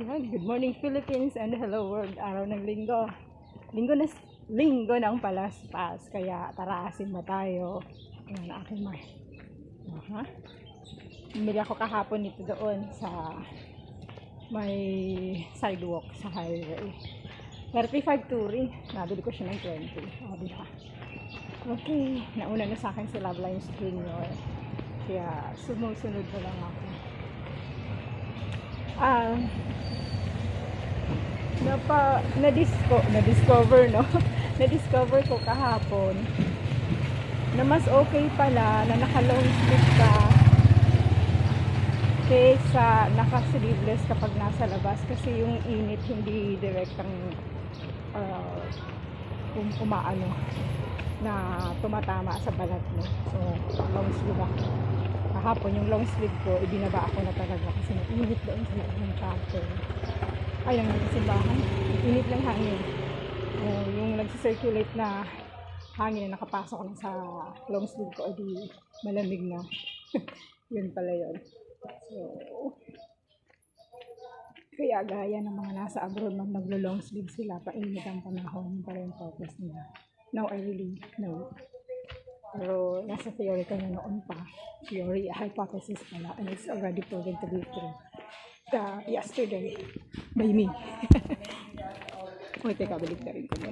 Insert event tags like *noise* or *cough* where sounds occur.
Yan, good morning Philippines and hello world. Araw ng linggo. Linggo na linggo ng palaspas. Kaya tarasin mo tayo. Ayan ang aking mar. Aha. Bumili ako kahapon nito doon sa may sidewalk sa highway. 35 touring. Nabili ko siya ng 20. O, di? Okay. Nauna na sa akin si Love Lines Junior. Kaya sumusunod na lang ako. Ah, napa na-disco, na-discover no. *laughs* na-discover ko kahapon na mas okay pala na naka-long sleeve ka kaysa naka-sleeveless kapag nasa labas kasi yung init hindi direktang uh, um, na tumatama sa balat mo. So, long sleeve ako. Kahapon yung long sleeve ko, ibinaba ako na talaga kasi mainit doon sa loob ng chapel. Ay, ang simbahan. Init lang hangin. Uh, yung nag-circulate na hangin na nakapasok na sa long sleeve ko, edi malamig na. *laughs* yun pala yun. So, kaya gaya ng mga nasa abroad nang naglo-long sleeve sila, painit ang panahon, yun pala yung purpose nila. Now I really know. Pero nasa theory ko noon pa. Theory, hypothesis pala. And it's already proven to be true. The, yesterday, by me. *laughs* Uy, teka, balik na rin ko.